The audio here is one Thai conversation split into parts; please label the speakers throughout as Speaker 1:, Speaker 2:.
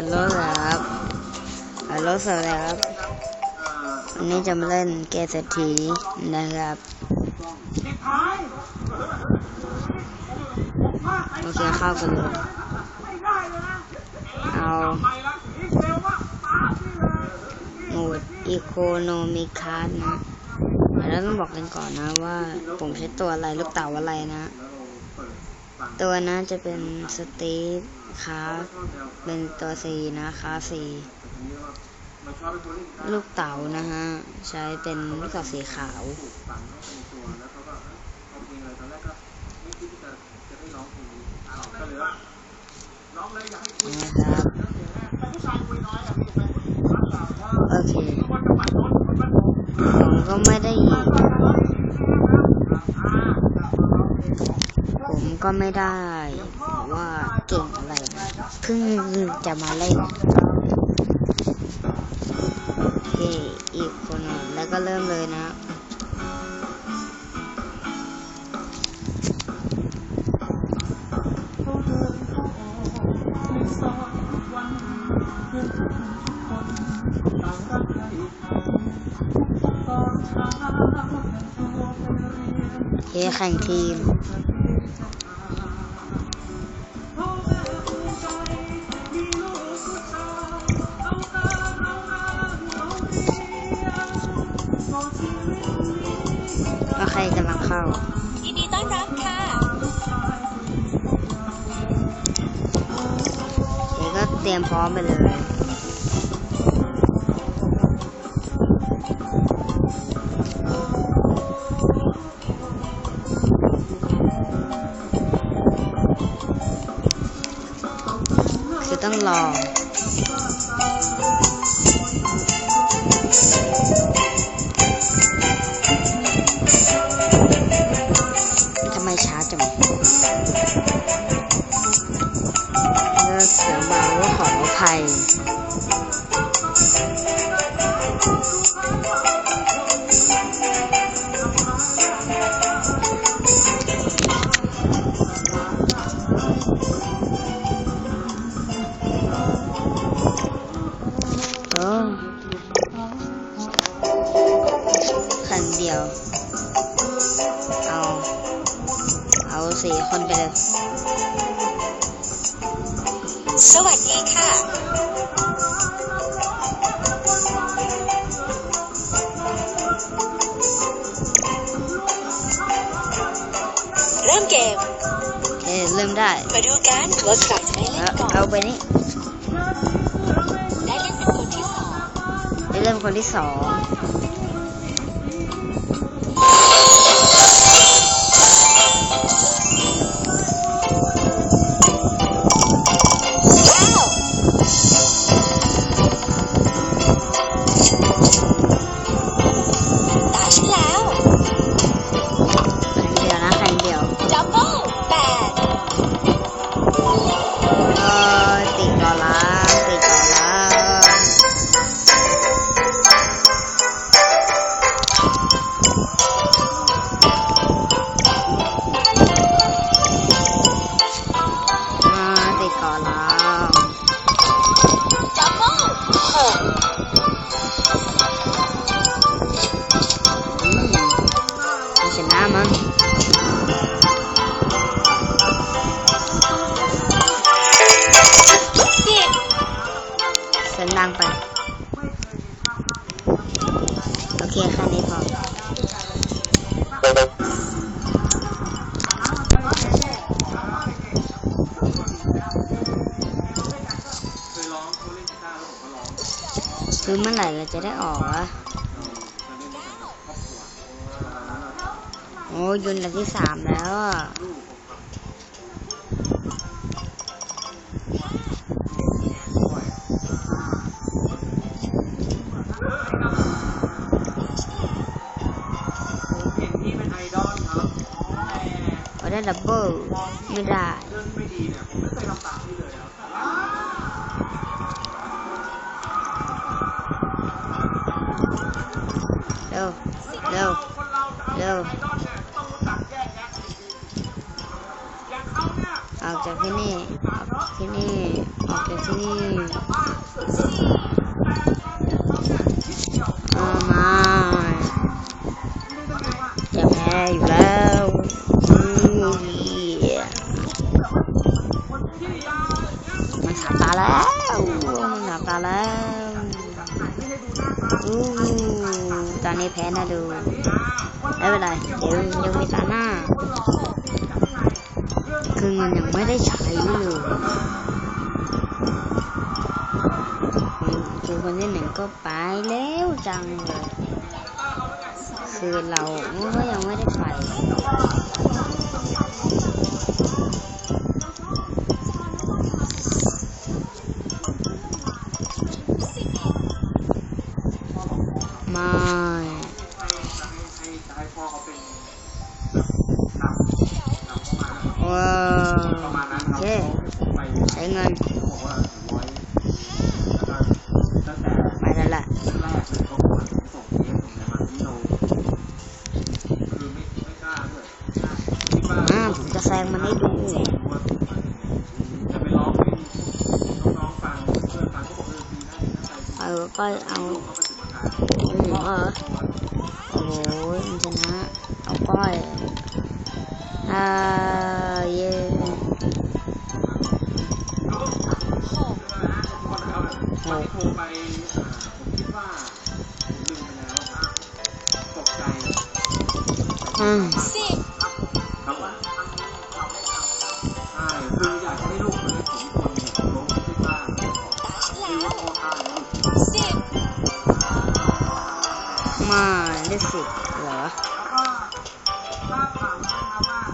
Speaker 1: ฮัลโหลครับฮัลโหลสวัสดีครับวันนี้จะมาเล่นเกมเศรษฐีนะครับโอเคเข้ากันเลยเอาโหมดอีโคโนมิคัสนะแล้วต้องบอกกันก่อนนะว่า ผมใช้ตัวอะไรลูกเต๋าอะไรนะ ตัวนั้นจะเป็นสตีฟ คาร์เป็นตัวสีนะคาสีลูกเต๋านะฮะ ใช้เป็นลูกเต๋าสีขาว นะครับ โอเค ผมก็ไม่ได้ยิน ผมก็ไม่ได้ว่าเก่งอะไรเพิ่งจะมาเล่นโอเคอีกคนหนึ่งแล้วก็เริ่มเลยนะเฮแข่งทีม เต
Speaker 2: รี
Speaker 1: ยมพร้ ขออภัย ว่า
Speaker 2: ใครจะได้เล่
Speaker 1: แล้
Speaker 2: น
Speaker 1: ว
Speaker 2: ก่อน
Speaker 1: เอาไปนี่
Speaker 2: ได้เล่นเป็นคนที่สอง
Speaker 1: ไปเริ่มคนที่สอง ไหร่เราจะได้ออกวะโอ้ยุนอันที่สามแล้วอะ
Speaker 3: เห็นพี่เป็นไอดอลครับแต่
Speaker 1: พอได้ดับเบิลไม่ได้
Speaker 3: ตอนนี้
Speaker 1: แพ้นะดู ไม่เป็นไรเดี๋ยวยังมีตาหน้า คือเงินยังไม่ได้ใช้เลยคือคนที่หนึ่งก็ไปแล้วจังเลย คือเราก็ยังไม่ได้ไป
Speaker 3: แรกเขาปวดส่งเสียส่งอะไรมาที่เราคือไม่ไม่กล้าด้วย
Speaker 1: อ่าผมจะแซงมันให้ดู
Speaker 3: จะไปร้องให้น้องๆฟังเพื่อนฟังก็บอกเออดีนะ
Speaker 1: เออก็เอา
Speaker 3: เขาประสิทธิ์การ
Speaker 1: อืมเออโอ้โหมันชนะเอาก้อยอ่า
Speaker 3: มาได้
Speaker 1: สิบเหรอ
Speaker 3: ถ้าถามนะครับ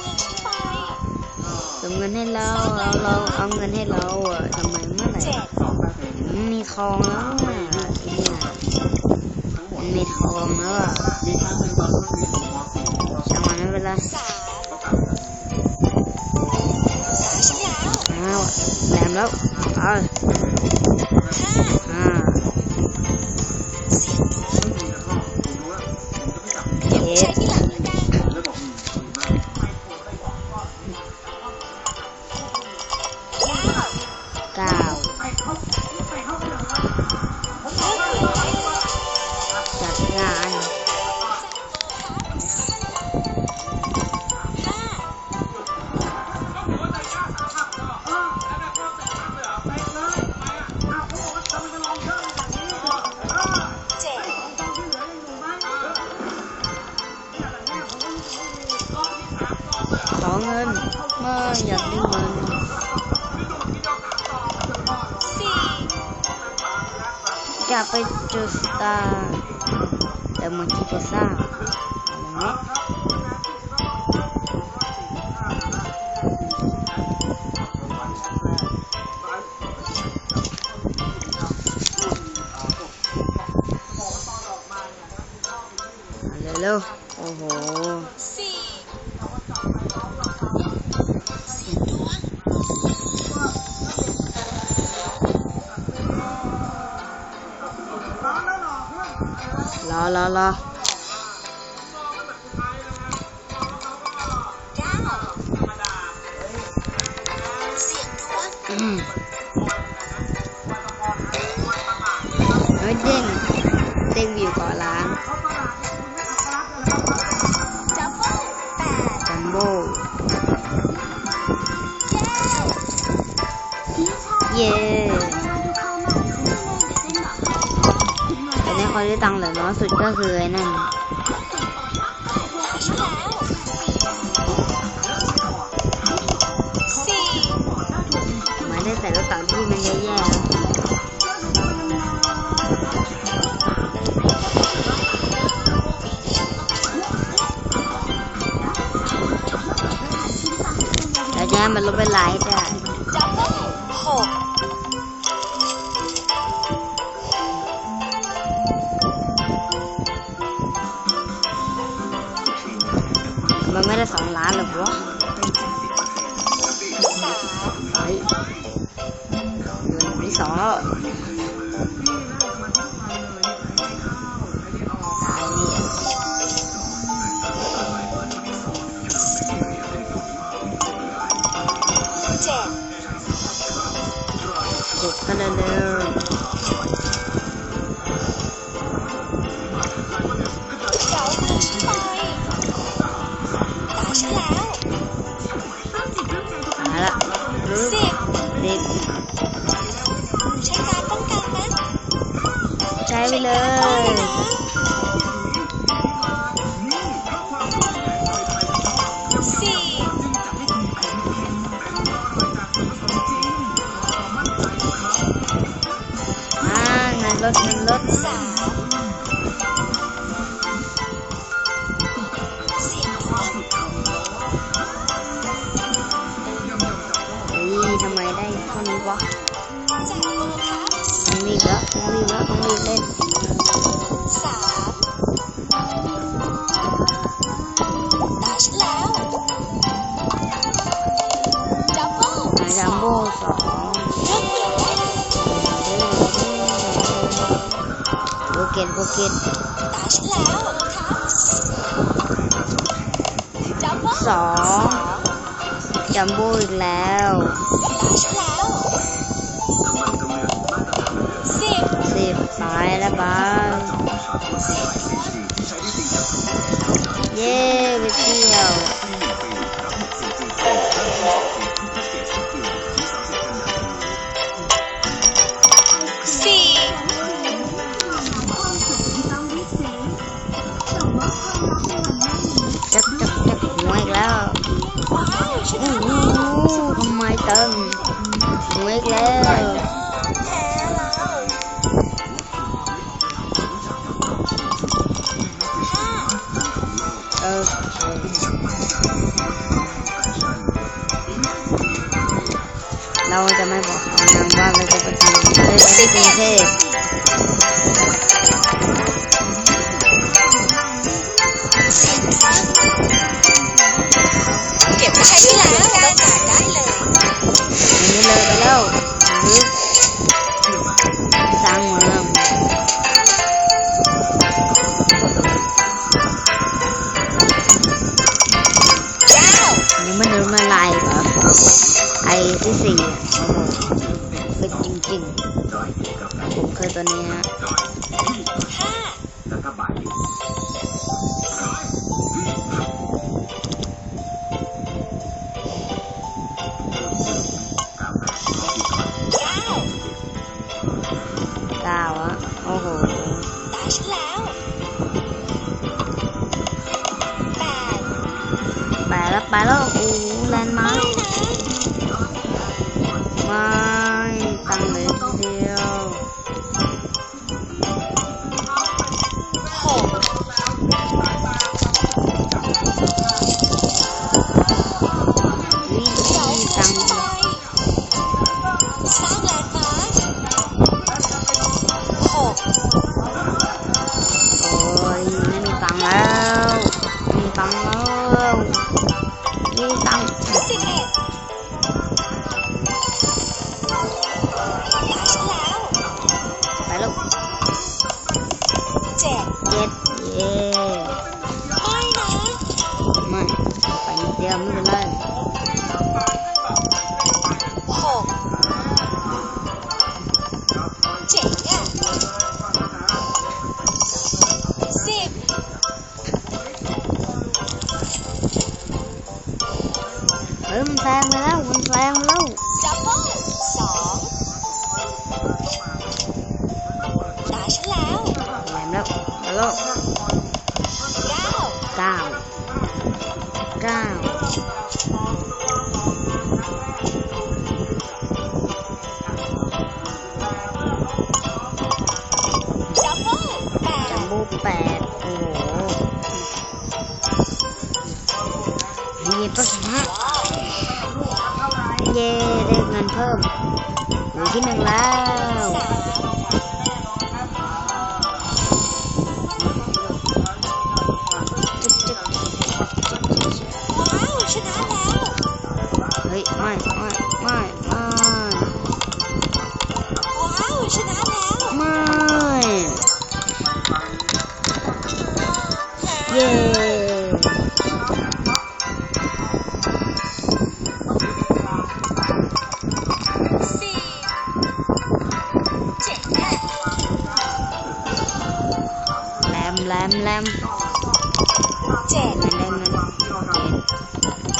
Speaker 2: เงินไป
Speaker 1: ส่งเงินให้เราเราเราเอาเงินให้เราอะทำไมเมื่อไหร่มีทองแล้วอะทีเนี่ย
Speaker 3: ทั้งหม
Speaker 1: มั
Speaker 3: ด
Speaker 1: นมีทองแล้วอะ
Speaker 3: มีครั้งหนึ่งตอนรุ่นเรียนอยู่ม .4 ก็
Speaker 1: ช่างมันไม่เป็นไร
Speaker 2: แห
Speaker 1: อ้โห
Speaker 2: สี่เสียงนวล
Speaker 1: รอรอรอ คนที่ตังค์เหลือน้อยสุดก็คือไอ้นั่นมาได้แต่รถต่าที่มันแย่ๆแล้วแย่มันลบไปไลท์ได้
Speaker 2: ดั เฮ้
Speaker 1: ย lot and lots. ิน
Speaker 2: ส
Speaker 1: องจัมโบ้อีก
Speaker 2: แล้ว This is. เก้า
Speaker 1: อะโอ้โหตาย
Speaker 2: ฉันแล้ว
Speaker 1: แปดแป
Speaker 2: ดแล้ว
Speaker 1: ไปแล้ว
Speaker 2: อ้
Speaker 1: โบูแปดโอ้โหมีก็ชนะเย่ได้เงินเพิ่มหนึ่งที่หนึ่งแล้ว
Speaker 2: แล
Speaker 1: ม
Speaker 2: แล
Speaker 1: มเจ็
Speaker 2: ด
Speaker 1: แรมแรม
Speaker 2: เจ็ด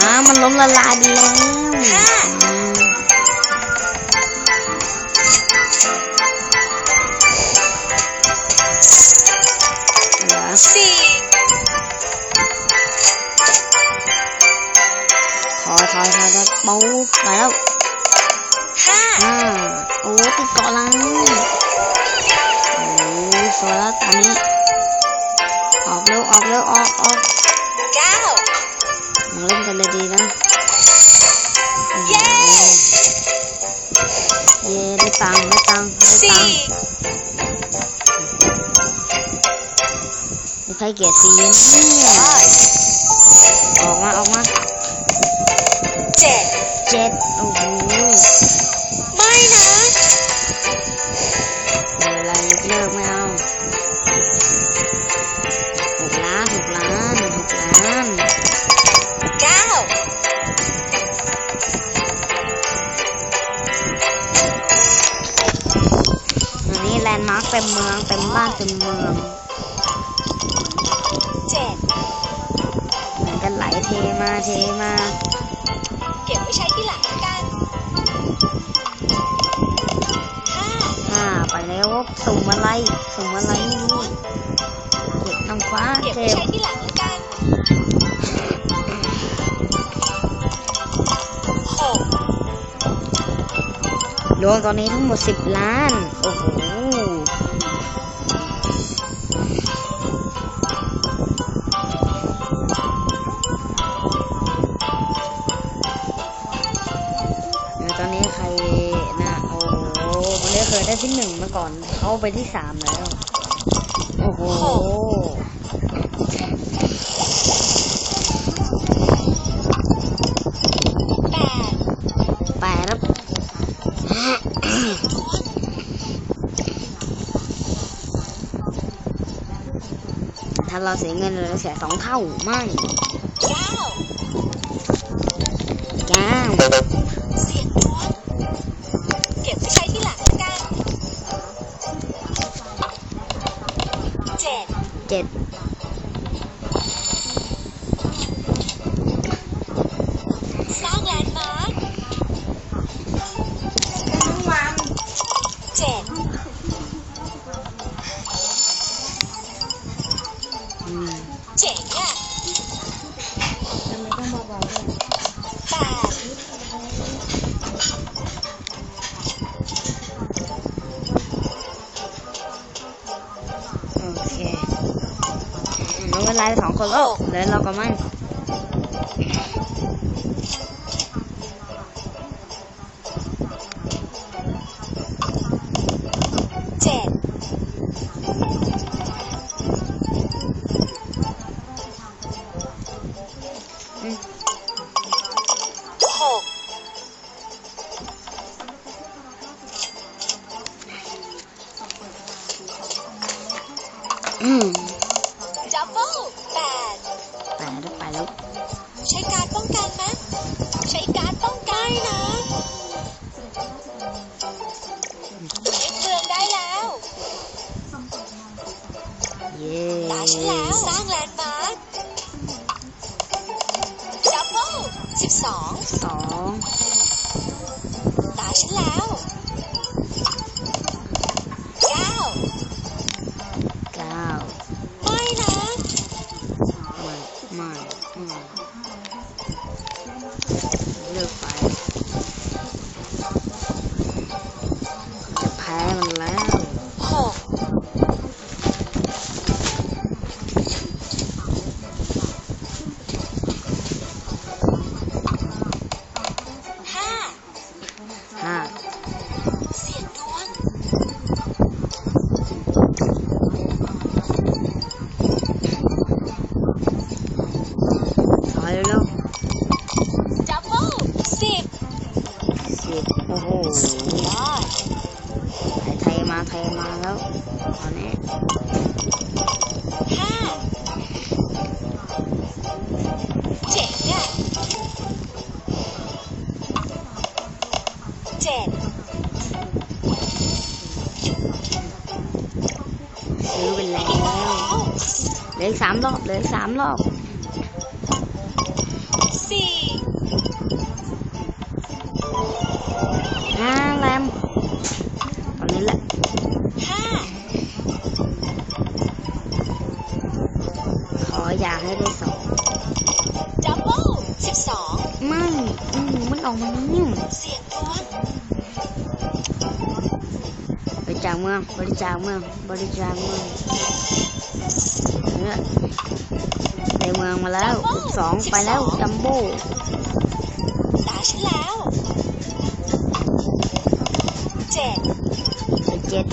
Speaker 1: อ้ามันล้มละลายไปแล้วอืมเหรอ
Speaker 2: สี่
Speaker 1: ถอยถอยถอยแล้วปูไปแล้ว กลียดซีนเนี่ยออกมาออกมา
Speaker 2: เจ็ด
Speaker 1: เจ็ดโอ้โห
Speaker 2: ไม่นะ
Speaker 1: เวลายกเลิกไม่เอาหกล้านหกล้านหกล้าน
Speaker 2: เก้า
Speaker 1: อันนี้แลนด์มาร์คเต็มเมืองเต็มบ้านเต็มเมือง รวมตอนนี้ทั้งหมดสิบล้าน โอ้โหเดี๋ยวตอนนี้ใครนะโอ้โหมันได้เคยได้ที่หนึ่งมาก่อน เข้าไปที่สามแล้ว โอ้โห เราเสียเงินเราเสียสองเท่าไม่
Speaker 2: เก้า
Speaker 1: เก้า
Speaker 2: ค
Speaker 1: นโลก
Speaker 2: แล้
Speaker 1: ว
Speaker 2: เราก็มั สิบสอง
Speaker 1: สอง
Speaker 2: โอ้
Speaker 1: โห
Speaker 2: ไท
Speaker 1: ยมาไทยมาแล้ว
Speaker 2: ตอ
Speaker 1: น
Speaker 2: นี้าเจ็ดเจ็ด
Speaker 1: ซื้อเป็น
Speaker 2: แล้ว
Speaker 1: เหลือสามรอบเหลือสามรอบ อืมมันออกมานิ่ม
Speaker 2: เสียงดวง
Speaker 1: บริจาคเมืองบริจาคเมืองบริจาคเมืองเนี่ยในเมืองมาแล้วสองไปแล้วจัมโบ้
Speaker 2: ตาฉันแล้วเจ็ด
Speaker 1: ไปเจ็ด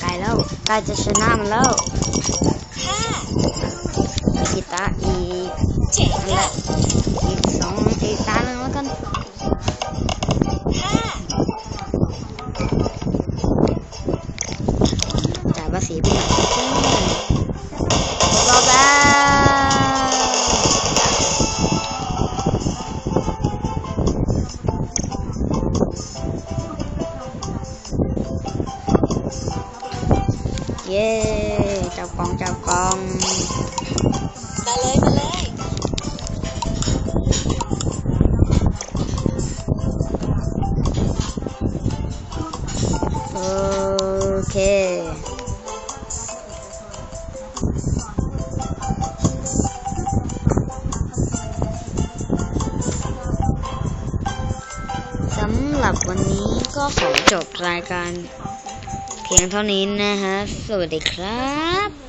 Speaker 1: ใกล้แล้วใกล้จะชนะมันแล้ว
Speaker 2: ห้า
Speaker 1: กีตาร์อี ก
Speaker 2: เจ๋ง
Speaker 1: นั่ การเพียงเท่านี้นะฮะ สวัสดีครับ